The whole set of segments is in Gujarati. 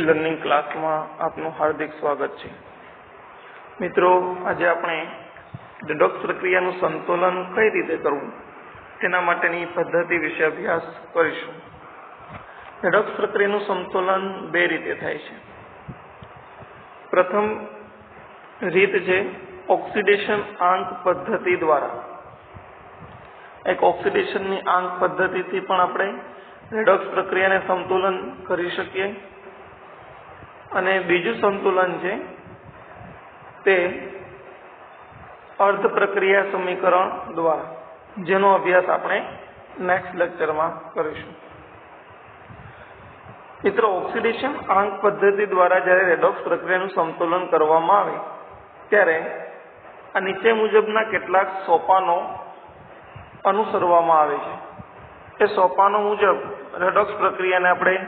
લર્નિંગ ક્લાસમાં આપનું હાર્દિક સ્વાગત છે. મિત્રો, આજે આપણે ડોક્સ પ્રક્રિયાનું સંતુલન કઈ રીતે કરવું? તેના માટેની પદ્ધતિ વિશે અભ્યાસ કરીશું. ડોક્સ પ્રક્રિયાનું સંતુલન બે રીતે થાય છે. પ્રથમ રીત છે ઓક્સિડેશન આંક પદ્ધતિ દ્વારા. એક ઓક્સિડેશનની આંક પદ્ધતિથી પણ આપણે રેડોક્સ પ્રક્રિયાને સંતુલન કરી શકીએ. અને બીજું સંતુલન છે તે અર્ધ પ્રક્રિયા સમીકરણ દ્વારા, જેનો અભ્યાસ આપણે નેક્સ્ટ લેક્ચરમાં કરીશું. મિત્રો ઓક્સિડેશન આંક પદ્ધતિ દ્વારા જ્યારે રેડોક્સ પ્રક્રિયાનું સંતુલન કરવામાં આવે, ત્યારે આ નીચે મુજબના કેટલાક સોપાનો અનુસરવામાં આવે છે. એ સોપાનો મુજબ રેડોક્સ પ્રક્રિયાને આપણે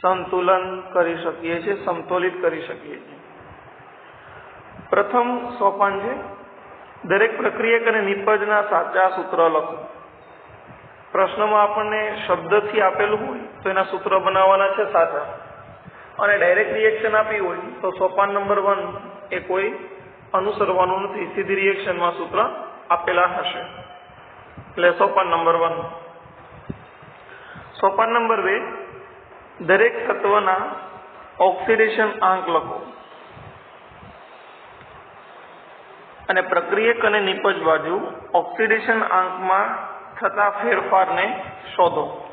સંતુલન કરી શકીએ છીએ, સંતુલિત કરી શકીએ છીએ. પ્રથમ સોપાન છે, દરેક પ્રક્રિયક અને નિપજના સાચા સૂત્ર લખો. પ્રશ્નમાં આપણને શબ્દથી આપેલું હોય તો એના સૂત્ર બનાવવાના છે સાચા. અને ડાયરેક્ટ રિએક્શન આપી હોય તો સોપાન નંબર વન એ કોઈ અનુસરવાનું નથી, સીધી રિએક્શનમાં સૂત્ર આપેલા હશે. એટલે સોપાન નંબર વન સોપાન નંબર બે. દરેક તત્વના ઓક્સિડેશન આંક લખો. અને પ્રક્રિયક અને નિપજ બાજુ ઓક્સિડેશન આંકમાં થતા ફેરફારને શોધો.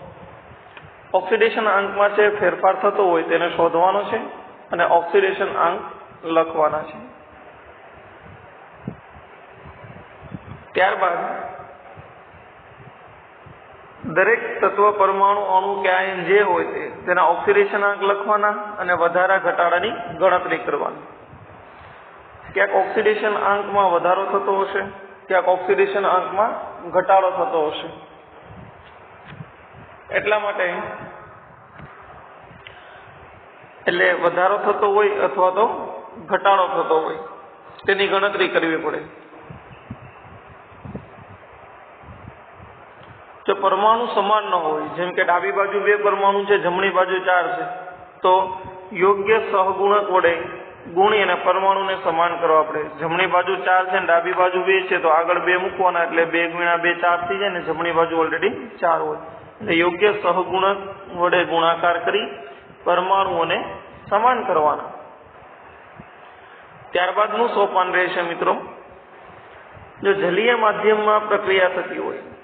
ઓક્સિડેશન આંકમાં જે ફેરફાર થતો હોય તેને શોધવાનો છે અને ઓક્સિડેશન આંક લખવાના છે. ત્યારબાદ દરેક તત્વ પરમાણુ અણુ કે આયન જે હોય તે, તેના ઓક્સિડેશન આંક લખવાના અને વધારા ઘટાડાની ગણતરી કરવાની. ક્યાંક ઓક્સિડેશન આંકમાં વધારો થતો હશે, ક્યાંક ઓક્સિડેશન આંકમાં ઘટાડો થતો હશે. એટલા માટે, એટલે વધારો થતો હોય અથવા તો ઘટાડો થતો હોય, તેની ગણતરી કરવી પડે. જો પરમાણુ સમાન ન હોય, જેમ કે ડાબી બાજુ બે પરમાણુ છે, જમણી બાજુ ચાર છે, તો યોગ્ય સહગુણક વડે ગુણી અને પરમાણુને સમાન કરવા પડે જમણી બાજુ ચાર છે ને ડાબી બાજુ બે છે, તો આગળ બે મૂકવાના, એટલે બે ગુણ્યા બે ચાર થઈ જાય ને જમણી બાજુ ઓલરેડી ચાર હોય. એટલે યોગ્ય સહગુણક વડે ગુણાકાર કરી પરમાણુઓને સમાન કરવાના. ત્યારબાદનું સોપાન રહેશે મિત્રો. જો જલીય માધ્યમમાં પ્રક્રિયા થતી હોય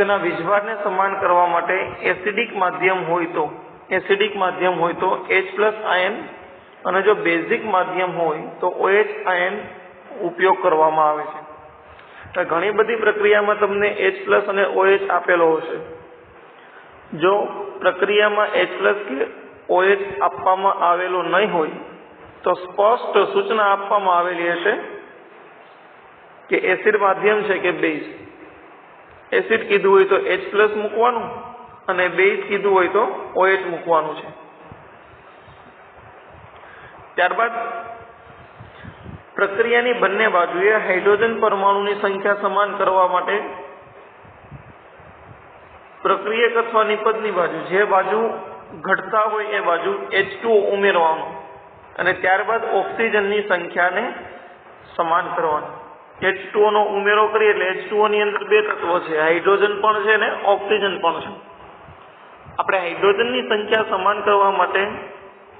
તેના વીજભારને સમાન કરવા માટે એસિડિક માધ્યમ હોય તો એસિડિક માધ્યમ હોય તો H પ્લસ આયન અને જો બેઝિક માધ્યમ હોય તો OH આયન ઉપયોગ કરવામાં આવે છે. ઘણી બધી પ્રક્રિયામાં તમને H પ્લસ અને OH આપેલો હશે. જો પ્રક્રિયામાં H પ્લસ કે OH આપવામાં આવેલો નહીં હોય, તો સ્પષ્ટ સૂચના આપવામાં આવેલી હશે કે એસિડ માધ્યમ છે કે બેઝ એસિડ કીધું હોય તો એચ પ્લસ મૂકવાનું અને બેઝ કીધું હોય તો ઓએચ મૂકવાનું છે. ત્યારબાદ પ્રક્રિયાની બંને બાજુએ હાઇડ્રોજન પરમાણુની સંખ્યા સમાન કરવા માટે પ્રક્રિયક અથવા નિપજની બાજુ, જે બાજુ ઘટતા હોય એ બાજુ H2O ઉમેરવાનું અને ત્યારબાદ ઓક્સિજનની સંખ્યાને સમાન કરવાની. H2O નો ઉમેરો કરીએ એટલે H2O ની અંદર બે તત્વો છે. હાઇડ્રોજન પણ છે ને ઓક્સિજન પણ છે. આપણે હાઇડ્રોજનની સંખ્યા સમાન કરવા માટે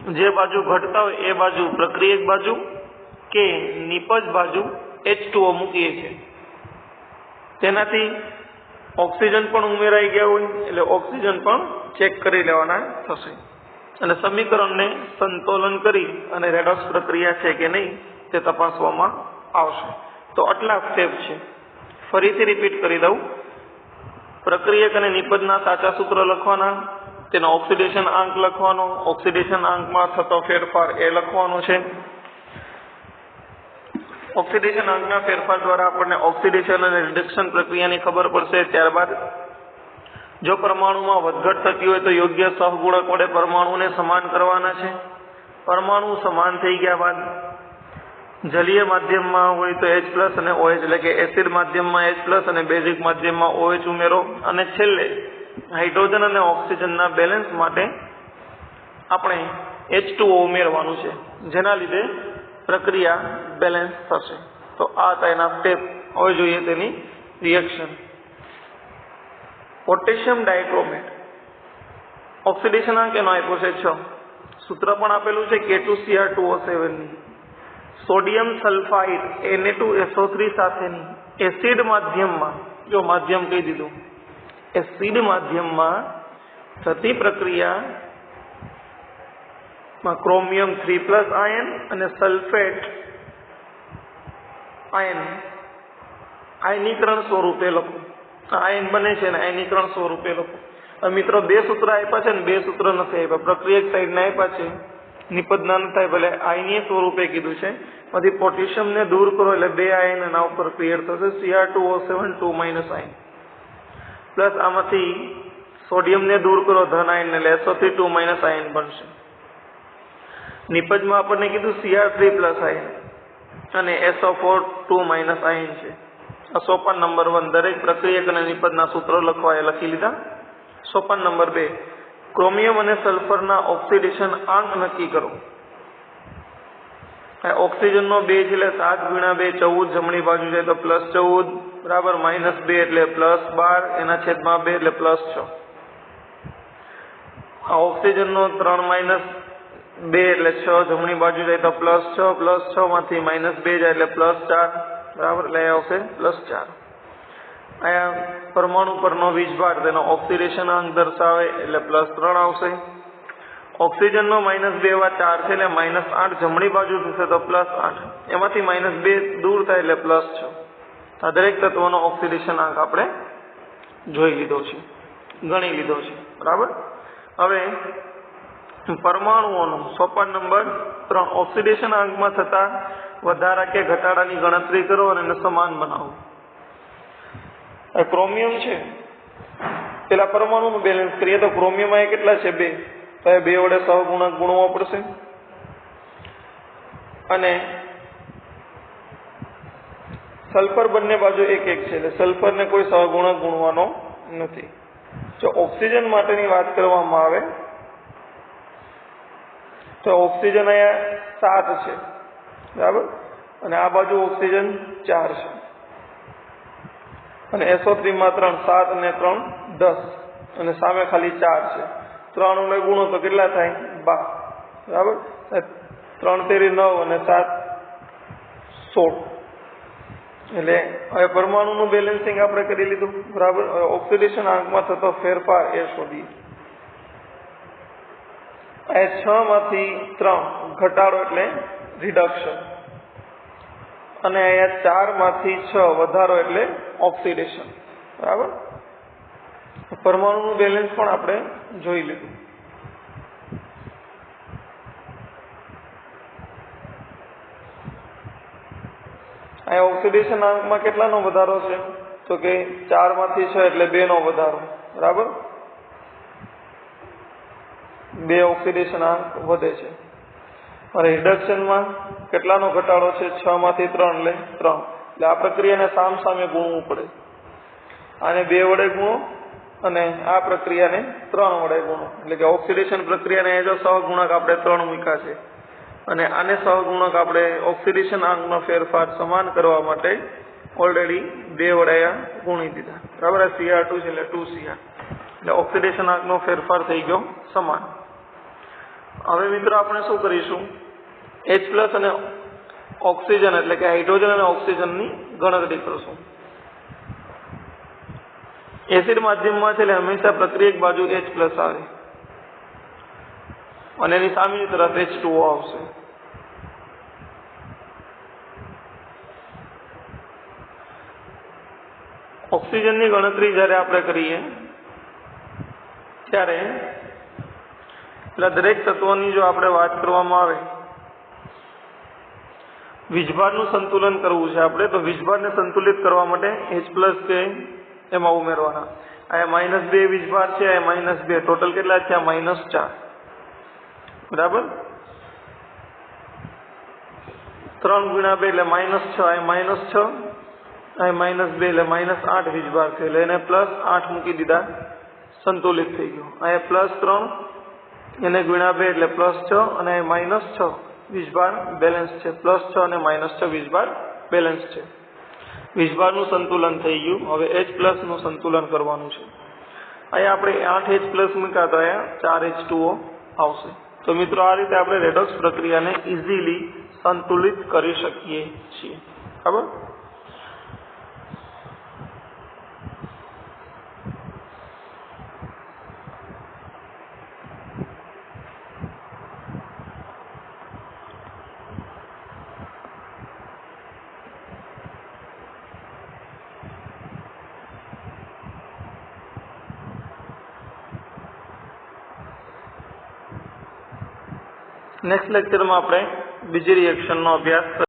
જે બાજુ ઘટતા હોય એ બાજુ પ્રક્રિયક બાજુ કે નિપજ બાજુ H2O મૂકીએ છીએ. તેનાથી ઓક્સિજન પણ ઉમેરાઈ ગયા હોય એટલે ઓક્સિજન પણ ચેક કરી લેવાના થશે. અને સમીકરણને સંતોલન કરી અને રેડોક્સ પ્રક્રિયા છે કે નહીં તે તપાસવામાં આવશે. તો આટલા સ્ટેપ છે. ફરીથી રિપીટ કરી દઉં. પ્રક્રિયક અને નિપજના સાચા સૂત્ર લખવાના, તેનો ઓક્સિડેશન આંક લખવાનો ઓક્સિડેશન આંકમાં થતો ફેરફાર એ લખવાનો છે. ઓક્સિડેશન આંકના ફેરફાર દ્વારા આપણને ઓક્સિડેશન અને રિડક્શન પ્રક્રિયાની ખબર પડશે. ત્યારબાદ, જો પરમાણુમાં વધઘટ થતી હોય તો યોગ્ય સહગુણક વડે પરમાણુને સમાન કરવાના છે. પરમાણુ સમાન થઈ ગયા બાદ જલીય માધ્યમમાં હોય તો એચ પ્લસ અને ઓએચ એટલે કે એસિડ માધ્યમમાં એચ પ્લસ અને બેઝિક માધ્યમમાં ઓએચ ઉમેરો. અને છેલ્લે હાઇડ્રોજન અને ઓક્સિજનના બેલેન્સ માટે આપણે H2O ઉમેરવાનું છે. જેના લીધે પ્રક્રિયા બેલેન્સ થશે. તો આ તેના સ્ટેપ હવે જોઈએ તેની રિએક્શન પોટેશિયમ ડાયક્રોમેટ ઓક્સિડેશનાંક એનો આપ્યો છે છ. સૂત્ર પણ આપેલું છે કે ટુ સીઆર ટુ ઓ સેવનની સોડિયમ સલ્ફાઇડ એને ટુ એસો થ્રી સાથેની એસિડ માધ્યમમાં, જો માધ્યમ કહી દીધું, એસિડ માધ્યમમાં થતી પ્રક્રિયામાં ક્રોમિયમ થ્રી પ્લસ આયન અને સલ્ફેટ આયન, આયનીકરણ સ્વરૂપે લખો. આયન બને છે ને આયનીકરણ સ્વરૂપે લખો. મિત્રો, બે સૂત્ર આપ્યા છે ને, બે સૂત્ર નથી આપ્યા. પ્રક્રિયક સાઈડના આપ્યા છે. નિપજના ન થાય ભલે આયનીય સ્વરૂપે કીધું છે. પછી પોટેશિયમને દૂર કરો એટલે બે આયન એના ઉપર ક્રિએટ થશે CR two O seven two minus ion plus આમાંથી સોડિયમને દૂર કરો ધન આયન એટલે SO three two minus ion બનશે નિપજમાં આપણને કીધું સીઆર થ્રી પ્લસ આયન અને SO four two minus ion છે આ સોપાન નંબર વન દરેક પ્રક્રિયક અને નિપજના સૂત્રો લખવા એ લખી લીધા સોપાન નંબર બે ક્રોમિયમ અને સલ્ફરના ઓક્સિડેશન આંક નક્કી કરો ઓક્સિજનનો બે એટલે સાત ગુણ્યા બે ચૌદ જમણી બાજુ જાય તો પ્લસ ચૌદ, બરાબર માઇનસ બે એટલે પ્લસ બાર, એના છેદમાં બે એટલે પ્લસ છ. આ ઓક્સિજનનો ત્રણ માઇનસ બે એટલે છ જમણી બાજુ જાય તો પ્લસ છ પ્લસ છ માંથી માઇનસ બે જાય એટલે પ્લસ ચાર, બરાબર? એટલે આવશે પ્લસ ચાર. અહીંયા પરમાણુ પરનો વીજભાર, તેનો ઓક્સિડેશન અંક દર્શાવે એટલે પ્લસ ત્રણ આવશે. ઓક્સિજનનો માઇનસ બે એવા ચાર છે, એટલે માઇનસ આઠ જમણી બાજુ થશે તો પ્લસ આઠ. એમાંથી માઇનસ બે દૂર થાય એટલે પ્લસ છ. આ દરેક તત્વનો ઓક્સિડેશન આંક આપણે જોઈ લીધો છે, ગણી લીધો છે. બરાબર? હવે પરમાણુઓનો સોપાન નંબર ત્રણ ઓક્સિડેશન આંકમાં થતા વધારા કે ઘટાડાની ગણતરી કરો અને એને સમાન બનાવો. આ ક્રોમિયમ છે. પેલા પરમાણુનું બેલેન્સ કરીએ તો ક્રોમિયમ અહીંયા કેટલા છે? બે. તો એ બે વડે સહગુણક ગુણવો પડશે. અને સલ્ફર બંને બાજુ એક એક છે, એટલે સલ્ફરને કોઈ સહગુણક ગુણવાનો નથી. જો ઓક્સિજન માટેની વાત કરવામાં આવે, તો ઓક્સિજન અહીંયા સાત છે, બરાબર? અને આ બાજુ ઓક્સિજન ચાર છે. અને એસો થ્રીમાં ત્રણ, સાત અને ત્રણ, દસ. અને સામે ખાલી ચાર છે. ત્રણ ને ગુણો તો કેટલા થાય? બાર બરાબર? ત્રણ તેરી નવ અને સાત સોળ. એટલે હવે પરમાણુનું બેલેન્સિંગ આપણે કરી લીધું. બરાબર? ઓક્સિડેશન આંકમાં થતો ફેરફાર એ શોધીએ. એ છ માંથી ત્રણ ઘટાડો એટલે રિડક્શન અને અહીંયા ચારમાંથી છ વધારો એટલે ઓક્સિડેશન બરાબર? પરમાણુનું બેલેન્સ પણ આપણે જોઈ લીધું. અહીંયા ઓક્સિડેશન આંકમાં કેટલાનો વધારો છે? તો કે ચારમાંથી છ એટલે બે નો વધારો. બરાબર? બે ઓક્સિડેશન આંક વધે છે. અને રિડક્શનમાં કેટલાનો ઘટાડો છે? છ માંથી ત્રણ એટલે ત્રણ. એટલે આ પ્રક્રિયાને સામ સામે ગુણવું પડે. આને બે વડે ગુણો અને આ પ્રક્રિયાને ત્રણ વડે ગુણો. એટલે કે ઓક્સિડેશન પ્રક્રિયાને એ જો સહગુણક આપણે ત્રણ મૂક્યા છે. અને આને સહગુણક આપણે ઓક્સિડેશન આંકનો ફેરફાર સમાન કરવા માટે ઓલરેડી બે વડે ગુણી દીધા. બરાબર? સીઆર ટુ છે એટલે ટુ સીઆર એટલે ઓક્સિડેશન આંકનો ફેરફાર થઈ ગયો સમાન. હવે મિત્રો આપણે શું કરીશું? એચ પ્લસ અને ઓક્સિજન એટલે કે હાઇડ્રોજન અને ઓક્સિજનની ગણતરી કરશું. એસિડ માધ્યમમાં છે એટલે હંમેશા પ્રક્રિયક બાજુ એચ પ્લસ આવે. અને એની સામેની તરફ એચ ટુ આવશે. ઓક્સિજનની ગણતરી જ્યારે આપણે કરીએ, ત્યારે એટલે દરેક તત્વોની જો આપણે વાત કરવામાં આવે, વીજભારનું સંતુલન કરવું છે આપણે, તો વીજભારને સંતુલિત કરવા માટે એચ પ્લસ કે એમાં ઉમેરવાના. અહીંયા માઇનસ બે વીજભાર છે અહીંયા માઇનસ બે. ટોટલ કેટલા છે? માઇનસ ચાર. બરાબર? ત્રણ ગુણ્યા બે એટલે માઇનસ છ. અહીં માઇનસ છ. અહીં માઇનસ બે એટલે માઇનસ આઠ વીજભાર છે. એટલે એને પ્લસ આઠ મૂકી દીધા. સંતુલિત થઈ ગયું. અહીંયા પ્લસ ત્રણ, એને ગુણ્યા બે એટલે પ્લસ છ અને અહીં માઇનસ છ વીજભાર બેલેન્સ છે. પ્લસ છ અને માઇનસ છ વીજભાર બેલેન્સ છે. વીજભારનું સંતુલન થઈ ગયું. હવે એચ પ્લસનું સંતુલન કરવાનું છે. અહીંયા આપણે આઠ એચ પ્લસ મૂક્યા તો અહીંયા ચાર એચ ટુઓ આવશે. તો મિત્રો, આ રીતે આપણે રેડોક્સ પ્રક્રિયાને ઇઝીલી સંતુલિત કરી શકીએ છીએ. બરાબર નેક્સ્ટ લેક્ચરમાં આપણે બીજી રિએક્શનનો અભ્યાસ